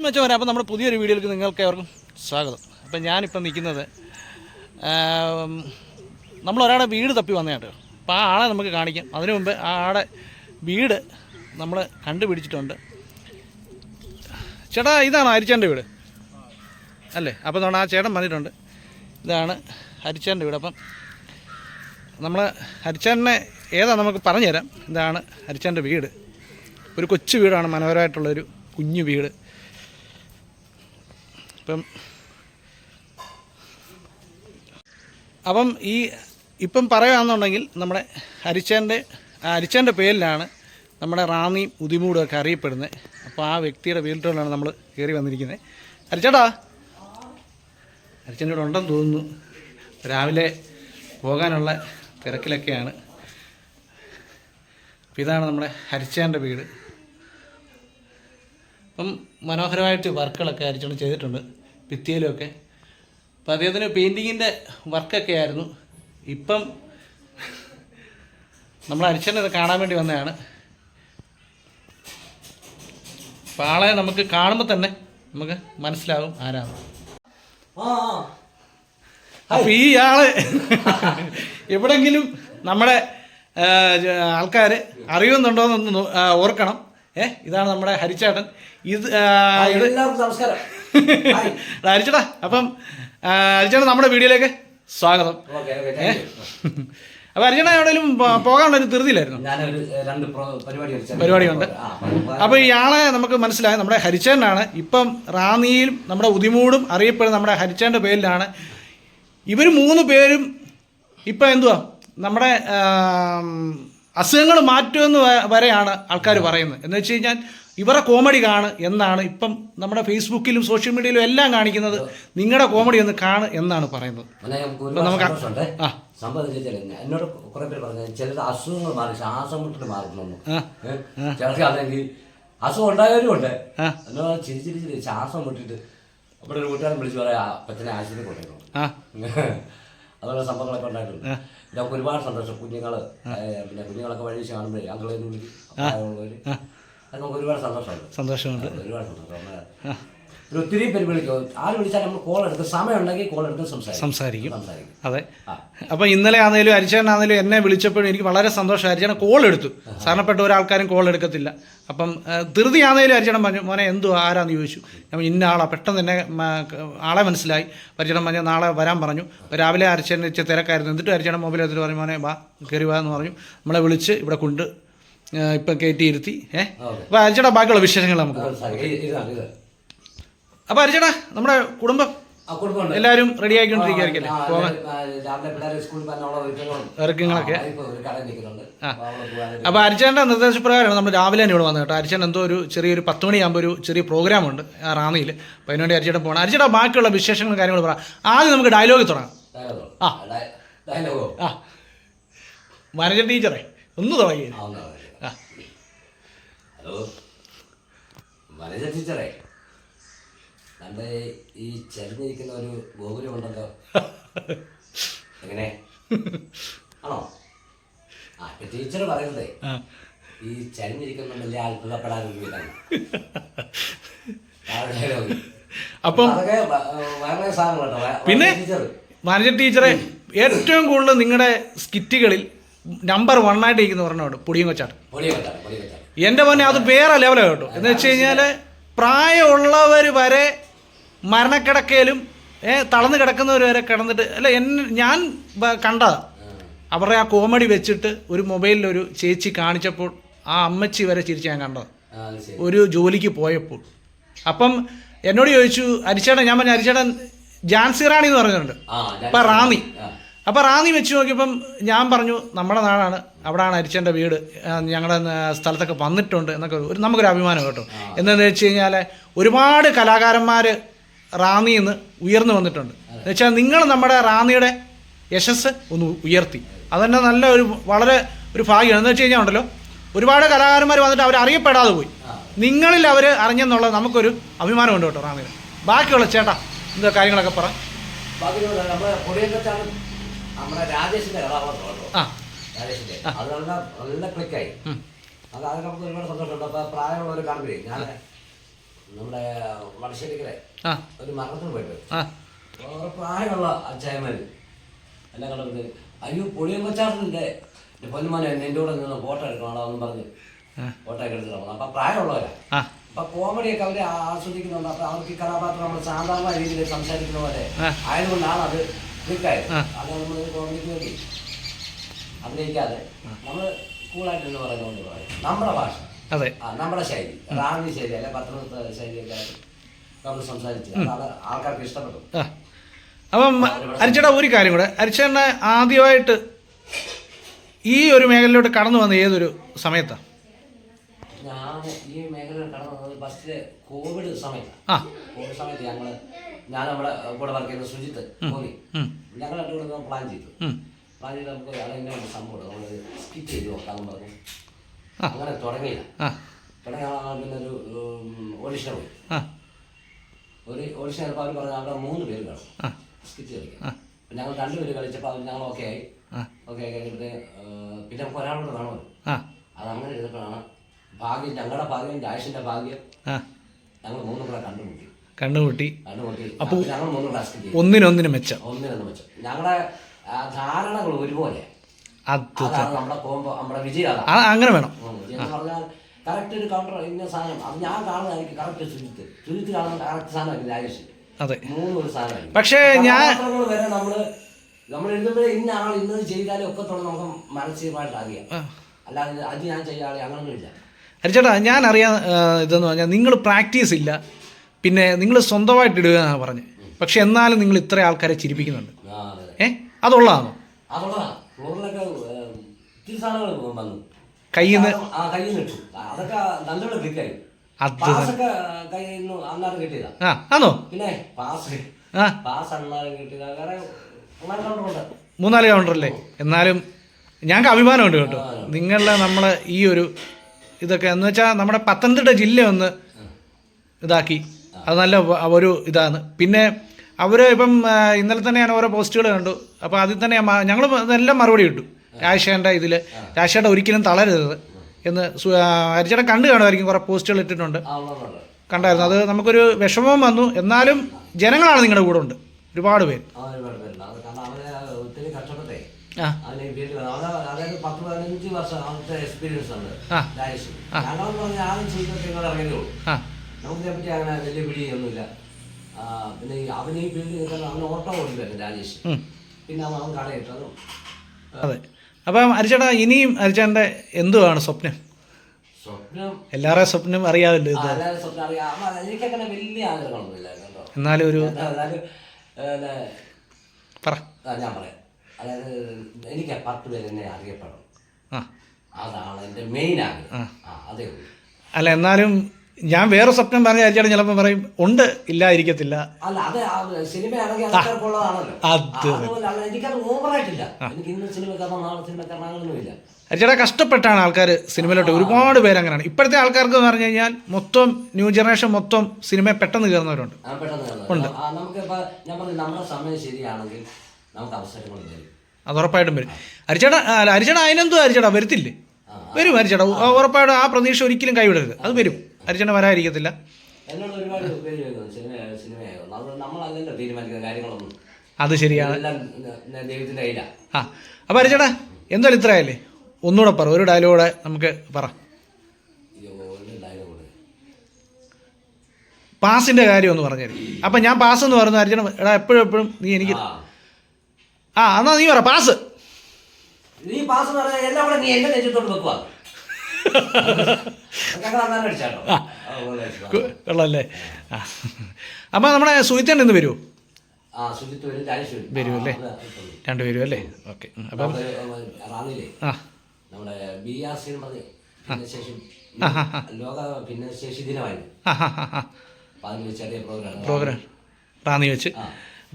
Hi മെച്ചവരെ അപ്പോൾ നമ്മുടെ പുതിയൊരു വീഡിയോയിലേക്ക് നിങ്ങൾക്ക് ഏവർക്കും സ്വാഗതം. അപ്പം ഞാനിപ്പം നിൽക്കുന്നത് നമ്മളൊരാളെ വീട് തപ്പി വന്നതായിട്ട് അപ്പോൾ ആ ആളെ നമുക്ക് കാണിക്കാം. അതിനു മുമ്പ് ആ ആളെ വീട് നമ്മൾ കണ്ടുപിടിച്ചിട്ടുണ്ട്. ചേട്ടാ ഇതാണ് അരിച്ചേന്റെ വീട്. അല്ലേ? അപ്പോൾ നമ്മൾ ആ ചേട്ടൻ വന്നിട്ടുണ്ട്. ഇതാണ് ഹരിച്ചേന്റെ വീട്. അപ്പം നമ്മൾ ഹരിച്ചേട്ടനെ ഏതാ നമുക്ക് പറഞ്ഞുതരാം. ഇതാണ് ഹരിച്ചേന്റെ വീട്. ഒരു കൊച്ചു വീടാണ് മനോഹരമായിട്ടുള്ളൊരു കുഞ്ഞു വീട്. ഇപ്പം അപ്പം ഈ ഇപ്പം പറയുകയാണെന്നുണ്ടെങ്കിൽ നമ്മുടെ ഹരിച്ചേന്റെ ഹരിച്ചേന്റെ പേരിലാണ് നമ്മുടെ റാന്നിയും ഉദിമൂടും ഒക്കെ അറിയപ്പെടുന്നത്. അപ്പോൾ ആ വ്യക്തിയുടെ വീട്ടിലാണ് നമ്മൾ കയറി വന്നിരിക്കുന്നത്. ഹരിച്ചേട്ടാ ഹരിച്ചേന്റെ ഉണ്ടെന്ന് തോന്നുന്നു. രാവിലെ പോകാനുള്ള തിരക്കിലൊക്കെയാണ്. ഇതാണ് നമ്മുടെ ഹരിച്ചേന്റെ വീട്. അപ്പം മനോഹരമായിട്ട് വർക്കുകളൊക്കെ അരിച്ചോണ്ട് ചെയ്തിട്ടുണ്ട് ഭിത്തിയിലൊക്കെ. അപ്പം അദ്ദേഹത്തിന് പെയിന്റിങ്ങിന്റെ വർക്കൊക്കെ ആയിരുന്നു. ഇപ്പം നമ്മൾ അരിച്ചനെ കാണാൻ വേണ്ടി വന്നതാണ്. അപ്പം ആളെ നമുക്ക് കാണുമ്പോൾ തന്നെ നമുക്ക് മനസ്സിലാകും ആരാണ്. അപ്പം ഈ ആൾ എവിടെങ്കിലും നമ്മുടെ ആൾക്കാർ അറിയുന്നുണ്ടോയെന്നൊന്ന് എന്നൊന്ന് ഓർക്കണം. ഏ? ഇതാണ് നമ്മുടെ ഹരിച്ചേട്ടൻ. ഇത് നമസ്കാരം. ഹരിച്ചേട്ടാ അപ്പം ഹരിച്ചേട്ടൻ നമ്മുടെ വീഡിയോയിലേക്ക് സ്വാഗതം. ഓക്കെ അർജുന എവിടെയും പോകാനുള്ള ഒരു ധൃതിയിലായിരുന്നു. പരിപാടിയുണ്ട്. അപ്പൊ ഇയാളെ നമുക്ക് മനസ്സിലായി നമ്മുടെ ഹരിച്ചേട്ടനാണ്. ഇപ്പം റാന്നിയിലും നമ്മുടെ ഉദിമൂടും അറിയപ്പെടുന്ന നമ്മുടെ ഹരിച്ചേന്റെ പേരിലാണ്. ഇവർ മൂന്ന് പേരും ഇപ്പം എന്തുവാ? നമ്മുടെ അസുഖങ്ങൾ മാറ്റുമെന്ന് വരെയാണ് ആൾക്കാർ പറയുന്നത്. എന്ന് വെച്ച് കഴിഞ്ഞാൽ ഇവരുടെ കോമഡി കാണ് എന്നാണ് ഇപ്പം നമ്മുടെ ഫേസ്ബുക്കിലും സോഷ്യൽ മീഡിയയിലും എല്ലാം കാണിക്കുന്നത് നിങ്ങളുടെ കോമഡി ഒന്ന് കാണ് എന്നാണ് പറയുന്നത്. നമുക്ക് എന്നോട് കുറെ പേര് പറഞ്ഞു ചിലത് അസുഖങ്ങൾ മാറി ശ്വാസം മുട്ടിട്ട് മാറുന്നു. ചിലർക്ക് അല്ലെങ്കിൽ അസുഖം ഉണ്ടായവരും ഉണ്ട്. എന്നോട് ചിരി ചിരി ചിരി ശ്വാസം മുട്ടിട്ട് അവിടെ ഒരു കൂട്ടുകാരൻ വിളിച്ച് പറയാ അപ്പച്ചനെ ആശുപത്രി കൊണ്ടുവരണം ആ. അതുള്ള സംഭവങ്ങളൊക്കെ ഉണ്ടായിട്ടുണ്ട്. ഇതൊക്കെ ഒരുപാട് സന്തോഷം. കുഞ്ഞുങ്ങൾ ഏ, പിന്നെ കുഞ്ഞുങ്ങളൊക്കെ വഴി വെച്ച് കാണുമ്പോഴേ അങ്ങളെ വിളിക്കും നമുക്ക് ഒരുപാട് സന്തോഷമുണ്ട്. സന്തോഷമുണ്ട്. ഒരുപാട് സന്തോഷം. ഒരു ഒത്തിരി പേര് വിളിക്കും ആര് വിളിച്ചാൽ നമ്മൾ കോൾ എടുക്കും സമയം ഉണ്ടെങ്കിൽ കോൾ എടുത്ത് സംസാരിക്കും. സംസാരിക്കും. സംസാരിക്കും. അതെ. അപ്പൊ അപ്പോൾ ഇന്നലെ ആണെങ്കിലും അരിച്ചേട്ടനാണെങ്കിലും എന്നെ വിളിച്ചപ്പോഴും എനിക്ക് വളരെ സന്തോഷം അരിച്ചേട്ടൻ കോൾ എടുത്തു. സാധാരണപ്പെട്ട ഒരാൾക്കാരും കോൾ എടുക്കത്തില്ല. അപ്പം ധൃതി ആണെങ്കിലും അരിച്ചേട്ടൻ പറഞ്ഞു മോനെ എന്തു ആരാന്ന് ചോദിച്ചു? ഞാൻ ഇന്ന ആളാ പെട്ടെന്ന് തന്നെ ആളെ മനസ്സിലായി. അരിച്ചേട്ടൻ പറഞ്ഞു നാളെ വരാൻ പറഞ്ഞു. രാവിലെ അരിച്ചേട്ടൻ വെച്ച തിരക്കായിരുന്നു. എന്നിട്ട് അരിച്ചേട്ടൻ മൊബൈൽ എടുത്തിട്ട് പറഞ്ഞു മോനെ വാ കയറി വാ എന്ന് പറഞ്ഞു. നമ്മളെ വിളിച്ച് ഇവിടെ കൊണ്ട് ഇപ്പം കയറ്റിയിരുത്തി ഏഹ് അപ്പം അപ്പോൾ അരിച്ചേട്ടാ ബാക്കിയുള്ള വിശേഷങ്ങൾ നമുക്ക് പോകാം. അരിച്ചടാ അരിച്ചേട്ടാ നമ്മുടെ കുടുംബം എല്ലാരും റെഡി ആയിക്കൊണ്ടിരിക്കുകയായിരിക്കല്ലേ ഇറക്കങ്ങളൊക്കെ അപ്പൊ അരിച്ചേന്റെ നിർദ്ദേശപ്രകാരമാണ് നമ്മൾ രാവിലെ തന്നെ ഇവിടെ വന്നത് കേട്ടോ. അരിച്ചേൻ എന്തോ ഒരു ചെറിയൊരു പത്ത് മണിയാകുമ്പോൾ ഒരു ചെറിയ പ്രോഗ്രാം ഉണ്ട് ആ റാന്നിയിൽ. അപ്പൊ അതിനുവേണ്ടി അരിച്ചേട്ടൻ പോകണം. അരിച്ചേട്ടാ ബാക്കിയുള്ള വിശേഷങ്ങളും കാര്യങ്ങളും പറ. ആദ്യം നമുക്ക് ഡയലോഗ് തുടങ്ങാം? ആ. വനജ ടീച്ചറെ ഒന്ന് തുടങ്ങി. ഹലോ ടീച്ചറേ നമ്മുടെ ഈ ചെറുതിരിക്കുന്ന ഒരു ഗോപുരം ഉണ്ടല്ലോ. എങ്ങനെ? ആണോ? ആ ഇപ്പൊ ടീച്ചർ പറയുന്നത് ഈ ചരിഞ്ഞിരിക്കുന്ന വലിയ അത്ഭുതപ്പെടാൻ വീടാണ്. അപ്പം പിന്നെ? മാനേജർ ടീച്ചറെ ഏറ്റവും കൂടുതൽ നിങ്ങളുടെ സ്കിറ്റുകളിൽ നമ്പർ വൺ ആയിട്ട് ഇരിക്കുന്ന പറഞ്ഞോട് പൊടിയും കൊച്ചാട്ടം എന്റെ എന്റെ മോനെ അത് വേറെ ലെവലാണ് കേട്ടോ. എന്ന് വെച്ച് കഴിഞ്ഞാൽ പ്രായമുള്ളവർ വരെ മരണക്കിടക്കയിലും തളർന്ന് കിടക്കുന്നവർ വരെ കിടന്നിട്ട് അല്ല എന്നെ ഞാൻ കണ്ടതാണ് കണ്ടതാ അവരുടെ ആ കോമഡി വെച്ചിട്ട് ഒരു മൊബൈലിൽ ഒരു ചേച്ചി കാണിച്ചപ്പോൾ ആ അമ്മച്ചി വരെ ചിരിച്ച് ഞാൻ കണ്ടത്. ഒരു ജോലിക്ക് പോയപ്പോൾ. അപ്പം എന്നോട് ചോദിച്ചു അരിച്ചേട്ടൻ ഞാൻ പറഞ്ഞു അരിച്ചേട്ടൻ ജാൻസി റാണി എന്ന് പറഞ്ഞിട്ടുണ്ട്. അപ്പം റാന്നി. അപ്പം റാന്നി വെച്ച് നോക്കിയപ്പം ഞാൻ പറഞ്ഞു നമ്മുടെ നാടാണ് അവിടെയാണ് അരിച്ചന്റെ വീട്. ഞങ്ങളുടെ സ്ഥലത്തൊക്കെ വന്നിട്ടുണ്ട് എന്നൊക്കെ ഒരു നമുക്കൊരു അഭിമാനം കേട്ടോ. എന്താണെന്ന് വെച്ച് കഴിഞ്ഞാൽ ഒരുപാട് കലാകാരന്മാർ റാന്നിയിൽ നിന്ന് ഉയർന്നു വന്നിട്ടുണ്ട്. എന്നുവെച്ചാൽ നിങ്ങൾ നമ്മുടെ റാന്നിയുടെ യശസ് ഒന്ന് ഉയർത്തി. അതന്നെ നല്ല ഒരു വളരെ ഒരു ഭാഗ്യമാണ്. എന്ന് വെച്ച് കഴിഞ്ഞാൽ ഉണ്ടല്ലോ ഒരുപാട് കലാകാരന്മാർ വന്നിട്ട് അവർ അറിയപ്പെടാതെ പോയി. നിങ്ങളിൽ അവർ അറിഞ്ഞെന്നുള്ളത് നമുക്കൊരു അഭിമാനമുണ്ട് കേട്ടോ റാന്നിയിൽ ബാക്കിയുള്ള ചേട്ടാ എന്താ കാര്യങ്ങളൊക്കെ പറ. നമ്മുടെ രാജേഷിന്റെ രാജേഷിന്റെ. അത് നല്ല നല്ല ക്ലിക്കായി അത് അതിനകത്ത് ഒരുപാട് സന്തോഷമുണ്ട്. അപ്പൊ പ്രായമുള്ളവർ കാണുമ്പോഴേ ഞാൻ നമ്മുടെ വടശ്ശേരിക്കരെ ഒരു മരണത്തിന് പോയിട്ട്. പ്രായമുള്ള അച്ചായമാര് എല്ലാം കണ്ടത് അയ്യോ പൊളിയം കൊച്ചാറിന്റെ പൊന്നുമോനെ നിന്റെ കൂടെ നിന്ന് ഫോട്ടോ എടുക്കണോ എന്ന് പറഞ്ഞ് ഫോട്ടോ ഒക്കെ എടുത്തിട്ട് അപ്പൊ പ്രായമുള്ളവരാ. അപ്പൊ കോമഡിയൊക്കെ അവർ ആസ്വദിക്കുന്നുണ്ട്. അപ്പൊ അവർക്ക് ഈ കഥാപാത്രം നമ്മൾ സാധാരണ രീതിയിൽ സംസാരിക്കുന്ന പോലെ ആയതുകൊണ്ടാണ് അത് ക്ലിക്കായത്. അത് നമ്മൾ കോമഡിക്ക് വേണ്ടി അഭിനയിക്കാതെ നമ്മൾ കൂളായിട്ട് എന്ന് പറയുന്നത് പറയും. നമ്മുടെ ഭാഷ. അതെ. നമ്മുടെ ശൈലി. റാണി ശൈലി അല്ലെ പത്തനംതിട്ട ശൈലിയൊക്കെ നമ്മൾ സംസാരിച്ചു. ആൾക്കാർക്ക് ഇഷ്ടപ്പെട്ടു. ആ. അപ്പം അരിച്ചേട്ടാ ഒരു കാര്യം കൂടെ. അരിച്ചേട്ടനെ ആദ്യമായിട്ട് ഈ ഒരു മേഖലയിലോട്ട് കടന്നു വന്ന ഏതൊരു സമയത്താണ് ഞാൻ ഈ മേഖലയിൽ കടന്നു വന്നത് ഫസ്റ്റ് കോവിഡ് സമയത്താണ് കോവിഡ് സമയത്ത് ഞങ്ങൾ ഞാൻ നമ്മുടെ കൂടെ വർക്ക് ചെയ്യുന്ന സുജിത്ത് കോന്നി. ഞങ്ങൾ രണ്ടുകൂടെ പ്ലാൻ ചെയ്തു. പ്ലാൻ ചെയ്ത് നമുക്ക് ഒരു സംഭവം? നമ്മൾ സ്കിറ്റ് ചെയ്ത്. നോക്കാമെന്ന് പറഞ്ഞു. അങ്ങനെ തുടങ്ങിയില്ല. തുടങ്ങിയ പിന്നെ ഒരു ഓഡിഷൻ പോയി. ഒരു ഓഡിഷൻ ചിലപ്പോൾ അവർ പറഞ്ഞു അവിടെ മൂന്ന് പേര് കാണും സ്കിറ്റ് കളിക്കാം അപ്പം ഞങ്ങൾ രണ്ടുപേര് കളിച്ചപ്പോൾ അവർ ഞങ്ങൾ ഓക്കെ ആയി. ഓക്കെ ആയി കഴിഞ്ഞിട്ട് പിന്നെ നമുക്ക് ഒരാളോട് കാണുമല്ലോ അത് അങ്ങനെ ഇരുന്നപ്പോഴാണ് ഭാഗ്യം ഞങ്ങളുടെ ഭാഗ്യം ജാഷിന്റെ ഭാഗ്യം ഞങ്ങൾ മൂന്ന് പേരെ കണ്ടുമുട്ടി. കണ്ടുമുട്ടി. അപ്പോൾ ഒന്നിനൊന്നിന് മെച്ചം. ഒന്നിനൊന്നും മെച്ചം. ഞങ്ങളുടെ ധാരണകൾ ഒരുപോലെ. അതാണ് നമ്മുടെ കോമ്പോ നമ്മുടെ വിജയം അതാണ് അങ്ങനെ വേണം. ഉം, വിജയം എന്ന് പറഞ്ഞാൽ കറക്റ്റ് ഒരു കൗണ്ടർ ഇന്ന സാധനം. അത് ഞാൻ കാണുന്നതായിരിക്കും കറക്റ്റ് സുജിത്ത്. സുജിത്ത് കാണുന്ന കറക്റ്റ് സാധനമായിരിക്കും രാജേഷ്. അതെ. മൂന്ന് ഒരു സാധനമായിരിക്കും. പക്ഷേ ഞാൻ വരെ നമ്മൾ നമ്മൾ എഴുതുമ്പോഴേ ഇന്ന ആൾ ഇന്നത് ചെയ്താലേ ഒക്കെ തുടർന്ന് നമുക്ക് മാനസികമായിട്ട് അറിയാം. ആ. അല്ലാതെ അത് ഞാൻ ഹരിച്ചേട്ടാ ഞാൻ അറിയാൻ ഇതെന്ന് പറഞ്ഞാൽ നിങ്ങൾ പ്രാക്ടീസ് ഇല്ല. പിന്നെ നിങ്ങൾ സ്വന്തമായിട്ട് ഇടുക എന്നാണ് പറഞ്ഞത് പക്ഷെ എന്നാലും നിങ്ങൾ ഇത്ര ആൾക്കാരെ ചിരിപ്പിക്കുന്നുണ്ട്. ഏ? അതുള്ളതാണോ? അതുള്ളതാ ഫ്ലോറിലൊക്കെ ഏം, ഇത്തിരി സാധനങ്ങൾ വന്നു. കയ്യിൽ നിന്ന് ആ കയ്യിൽ നിന്ന് ഇട്ടു അതൊക്കെ നല്ലോണം ക്ലിക്കായി അത് പാസ്സൊക്കെ കയ്യിൽ നിന്ന് അന്നാരം കിട്ടിയതാ. ആ ആണോ പിന്നെ പാസ് പാസ് കിട്ടിയതാ. മൂന്നാൽ കൗണ്ടറല്ലേ എന്നാലും ഞങ്ങൾക്ക് അഭിമാനമുണ്ട് കേട്ടോ. നിങ്ങളുടെ നമ്മൾ ഈ ഒരു ഇതൊക്കെ എന്ന് വെച്ചാൽ നമ്മുടെ പത്തനംതിട്ട ജില്ല ഒന്ന് ഇതാക്കി. അത് നല്ല ഒരു ഇതാണ്. പിന്നെ അവർ ഇപ്പം ഇന്നലെ തന്നെ ഞാൻ ഓരോ പോസ്റ്റുകൾ കണ്ടു. അപ്പോൾ അതിൽ തന്നെ ഞങ്ങൾ എല്ലാം മറുപടി കിട്ടും രാജശേഖരന്റെ ഇതിൽ രാജശേഖരൻ ഒരിക്കലും തളരരുത് എന്ന് ഹരിച്ചേട്ടൻ കണ്ടു കാണുമായിരിക്കും കുറേ പോസ്റ്റുകൾ ഇട്ടിട്ടുണ്ട്. കണ്ടായിരുന്നു. അത് നമുക്കൊരു വിഷമവും വന്നു. എന്നാലും ജനങ്ങളാണ് നിങ്ങളുടെ കൂടെ ഉണ്ട്. ഒരുപാട് പേര്. അതായത് പത്ത് പതിനഞ്ച് വർഷം എക്സ്പീരിയൻസ് ഉണ്ട്. ഞങ്ങൾ പറഞ്ഞാൽ ആദ്യം ചെയ്തൊക്കെ ഇങ്ങോട്ട് ഇറങ്ങിയതേ ഉള്ളൂ ആ. നമുക്കിതിനെ പറ്റി അങ്ങനെ വലിയ പിടിയൊന്നുമില്ല. പിന്നെ ഈ അവന് ഈ ഫീൽഡ് ചെയ്താൽ ഓട്ടോ ഓടില്ലായിരുന്നു രാജേഷ്. പിന്നെ അവൻ അവൻ കടയിട്ടതും അതെ. അപ്പം അരിച്ചേട്ടാ ഇനിയും അരിച്ചേട്ടന്റെ എന്തുവാണ് സ്വപ്നം? സ്വപ്നം എല്ലാവരുടെയും സ്വപ്നം അറിയാമല്ലോ ഇത്. എല്ലാവരും സ്വപ്നം അറിയാം. അവൻ എനിക്കങ്ങനെ വലിയ ആഗ്രഹങ്ങളൊന്നും ഇല്ലായിരുന്നു കേട്ടോ. എന്നാലും ഒരു എന്നാലും പറ. ഞാൻ പറയാം. അതായത് എനിക്ക് പത്ത് പേര് എന്നെ അറിയപ്പെടണം. അതാണ് എന്റെ മെയിൻ ആഗ്രഹം. അതേ ഉള്ളൂ. അല്ല എന്നാലും ഞാൻ വേറെ സ്വപ്നം പറഞ്ഞ അരിച്ചേട്ടൻ ചിലപ്പോൾ പറയും ഉണ്ട് അല്ല അത് സിനിമയാണെങ്കിൽ അത് അതുപോലെ അല്ല എനിക്കത് ഓവറായിട്ടില്ല. എനിക്ക് ഇന്ന് നാളെ കഷ്ടപ്പെട്ടാണ് ആൾക്കാർ സിനിമയിലോട്ട്. ഒരുപാട് പേര് അങ്ങനെയാണ് ഇപ്പോഴത്തെ ആൾക്കാർക്ക് എന്ന് പറഞ്ഞു കഴിഞ്ഞാൽ മൊത്തം ന്യൂ ജനറേഷൻ മൊത്തം സിനിമയെ പെട്ടെന്ന് കയറുന്നവരുണ്ട്. ഉണ്ട്. നമ്മുടെ സമയം ശരിയാണെങ്കിൽ നമുക്ക് അവസരങ്ങൾ അത് ഉറപ്പായിട്ടും വരും. അരിച്ചേട്ടാ അല്ല അരിച്ചേട്ടാ അതിനെന്തോ അരിച്ചേട്ടാ വരത്തില്ലേ. വരും അരിച്ചേട്ടാ ഉറപ്പായിട്ടും ആ പ്രതീക്ഷ ഒരിക്കലും കൈവിടരുത്. അത് വരും. അരിച്ചേട്ടൻ വരാതിരിക്കത്തില്ല. എന്നോട് ഒരുപാട് പേര് ചോദിക്കുന്നു സിനിമ സിനിമയാകുന്നു അത് നമ്മളല്ലല്ലോ തീരുമാനിക്കുന്ന കാര്യങ്ങളൊന്നും അത് ശരിയാണ്. എല്ലാം കയ്യിലാണ് ആ അപ്പോൾ അരിച്ചേട്ടാ എന്തായാലും ഇത്രയല്ലേ ഒന്നുകൂടെ പറ ഒരു ഡയലോഗൂടെ നമുക്ക് പറ. പാസിന്റെ പാസിന്റെ കാര്യം ഒന്ന് പറഞ്ഞു അപ്പം ഞാൻ പാസ് എന്ന് പറഞ്ഞു അരിച്ചേട്ടൻ എടാ എപ്പോഴും എപ്പോഴും നീ എനിക്ക് ആ. എന്നാ നീ പറ പാസ്. നീ പാസ് എന്ന് പറഞ്ഞാൽ എല്ലാം കൂടെ നീ എന്റെ നെഞ്ചത്തോട്ട് വെക്കുക അടിച്ചാട്ടോ ആ, അതുപോലെ വെച്ചു. കൊള്ളല്ലേ? ആ. അപ്പം നമ്മുടെ സുഹിത്തേണ്ട ഇന്ന് വരുമോ വരും. അല്ലേ? രണ്ടുപേരും അല്ലേ? ഓക്കെ. അപ്പം ആ. നമ്മുടെ ബി ആർ സി ഭിന്നശേഷി. ലോക ഭിന്നശേഷി ദിനമായിരുന്നു. ആ ഹാ ഹാ ഹാ അപ്പൊ അതിന് ചെറിയ പ്രോഗ്രാം പ്രോഗ്രാം റാന്നി വെച്ച്. ആ.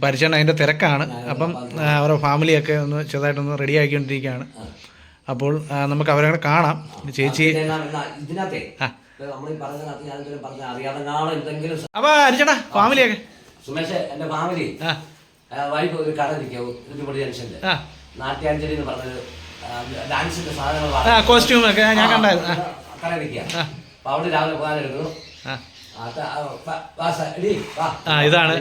പരിചയം അതിന്റെ തിരക്കാണ്. അപ്പം അവരുടെ ഫാമിലിയൊക്കെ ഒന്ന് ചെറുതായിട്ടൊന്ന് റെഡി ആക്കിക്കൊണ്ടിരിക്കുകയാണ് അപ്പോൾ നമുക്ക് അവരെ കൂടെ കാണാം. ചേച്ചി അപ്പൊ അരിച്ചേട്ടാ ഫാമിലിയൊക്കെ. സുമേഷ് എന്റെ ഫാമിലി. ഒരു കട ഇരുപടി ജംഗ്ഷനിൽ നാട്യാഞ്ജലി എന്ന് പറഞ്ഞൊരു ഡാൻസിന്റെ സാധനങ്ങൾ ഞാൻ കണ്ടായിരുന്നു. കട ഇരിക്കുക. അപ്പൊ അവിടെ രാവിലെ. ആ. ഇതാണ്.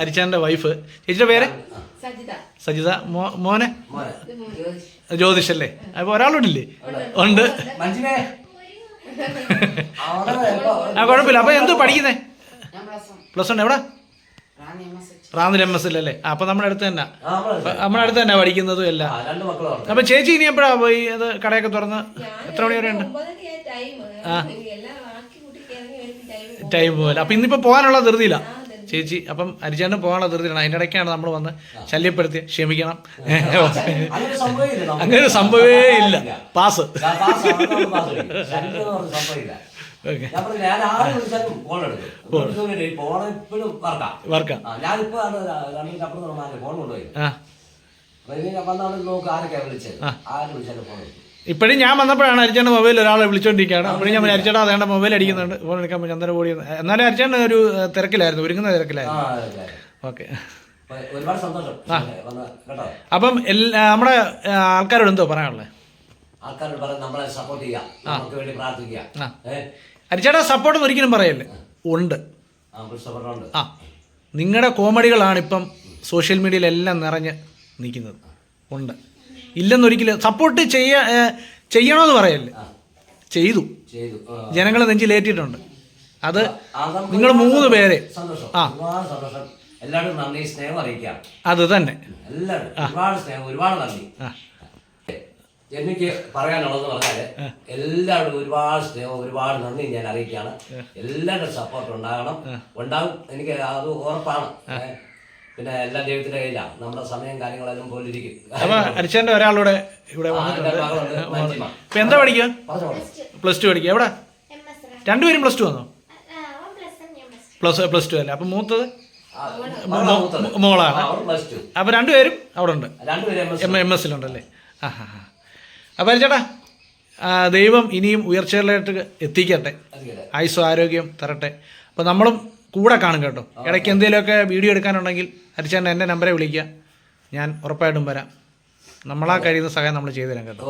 അരിച്ചാന്റെ വൈഫ്. ചേച്ചിയുടെ പേര്? സജിത. സജിത മോനെ? മോനെ. ജ്യോതിഷ് അല്ലേ അപ്പോൾ ഒരാളോടില്ലേ ഉണ്ട് ആ കുഴപ്പമില്ല. അപ്പൊ എന്തോ പഠിക്കുന്നേ? ഞാൻ പ്ലസ് വൺ എവിടെ? റാണി എം എസ് റാന്നിൽ എം എസ് അല്ലേ? അപ്പൊ അപ്പോൾ നമ്മുടെ അടുത്ത് തന്നെ. നമ്മളെ- നമ്മുടെ അടുത്ത് തന്നെ പഠിക്കുന്നതും എല്ലാം. അപ്പൊ അപ്പം ചേച്ചി ഇനി എപ്പോഴാ പോയി അത് കടയൊക്കെ തുറന്ന്? എത്ര മണി വരെ ഉണ്ട്? ടൈം പോലെ അപ്പൊ ഇന്നിപ്പോ പോകാനുള്ള ധൃതിയില്ല ചേച്ചി അപ്പം അരിച്ചാണ്ട് പോകാനുള്ള ധൃതിയാണ് അതിന്റെ ഇടയ്ക്കാണ് നമ്മൾ വന്ന് ശല്യപ്പെടുത്തി ക്ഷമിക്കണം. അങ്ങനെ സംഭവമേ ഇല്ല. പാസ്. ഞാനിപ്പോ ഫോൺ കൊണ്ടുപോയി. നോക്ക് ആരൊക്കെയാ വിളിച്ചത്? ആര് വിളിച്ചാലും ഫോൺ ഇപ്പോഴും ഞാൻ വന്നപ്പോഴാണ് അരിച്ചേണ്ട മൊബൈൽ ഒരാളെ വിളിച്ചോണ്ടിരിക്കുകയാണ് അപ്പോഴും ഞാൻ അരിച്ചേട്ടാ അതേണ്ട മൊബൈൽ അടിക്കുന്നുണ്ട്. ഫോൺ എടുക്കാൻ ചന്ദ്ര ഓടി എന്നാലും അരിച്ചേണ്ട ഒരു തിരക്കിലായിരുന്നു ഒരുങ്ങുന്ന തിരക്കിലായിരുന്നു. ഓക്കെ. അപ്പൊ എല്ലാ നമ്മുടെ ആൾക്കാരോട് എന്തോ പറയാനുള്ളത് ആൾക്കാരോട് നമ്മളെ സപ്പോർട്ട് ചെയ്യാം. നമുക്ക് വേണ്ടി പ്രാർത്ഥിക്കുക. അരിച്ചേട്ടാ സപ്പോർട്ട് ഒരിക്കലും പറയല്ലേ? ഉണ്ട്. ആ നിങ്ങളുടെ കോമഡികളാണ് ഇപ്പം സോഷ്യൽ മീഡിയയിലെല്ലാം നിറഞ്ഞ് നിൽക്കുന്നത്. ഉണ്ട്. ഇല്ലെന്നൊരിക്കലും സപ്പോർട്ട് ചെയ്യ ചെയ്യണമെന്ന് പറയല്ലേ? ചെയ്തു. ജനങ്ങളെ നെഞ്ചിലേറ്റിട്ടുണ്ട് അത് നിങ്ങൾ മൂന്ന് പേരെ. ആ. എല്ലാവരും നന്ദി. സ്നേഹം അറിയിക്കാം. അത് തന്നെ. എല്ലാവരും ഒരുപാട് സ്നേഹം ഒരുപാട് നന്ദി. എനിക്ക് പറയാനുള്ളത് പറഞ്ഞാൽ എല്ലാവരും ഒരുപാട് സ്നേഹം ഒരുപാട് നന്ദി ഞാൻ അറിയിക്കുകയാണ്. എല്ലാവരുടെ സപ്പോർട്ട് ഉണ്ടാകണം. ഉണ്ടാകും എനിക്ക് അത് ഉറപ്പാണ്. പിന്നെ എല്ലാം ദൈവത്തിന്റെ കയ്യിലാണ് നമ്മുടെ സമയം കാര്യങ്ങളെല്ലാം പോലിരിക്കും അപ്പൊ അരിച്ചേന്റെ ഒരാളൂടെ ഇവിടെ. ഇപ്പൊ എന്താ പഠിക്കുക. പ്ലസ് ടു പഠിക്കുക എവിടെ? രണ്ടുപേരും പ്ലസ് ടു വന്നോ പ്ലസ് പ്ലസ് ടു അല്ലേ? അപ്പൊ മൂത്തത്. മോളാണ്. അപ്പൊ അവൾ പ്ലസ് ടു അപ്പം രണ്ടുപേരും അവിടെ ഉണ്ട്. എം എസ് എം എം എസിലുണ്ടല്ലേ ആ ഹാ ഹാ അപ്പം ചേട്ടാ ദൈവം ഇനിയും ഉയർച്ചകളിലായിട്ട് എത്തിക്കട്ടെ. ആയുസ് ആയുസ്സും ആരോഗ്യം തരട്ടെ. അപ്പം നമ്മളും കൂടെ കാണും കേട്ടോ. ഇടയ്ക്ക് എന്തെങ്കിലുമൊക്കെ വീഡിയോ എടുക്കാനുണ്ടെങ്കിൽ അരിച്ചേട്ടൻ എന്റെ നമ്പറെ വിളിക്കുക. ഞാൻ ഉറപ്പായിട്ടും വരാം. നമ്മളാ കഴിയുന്ന സഹായം നമ്മൾ ചെയ്തു തരാം കേട്ടോ.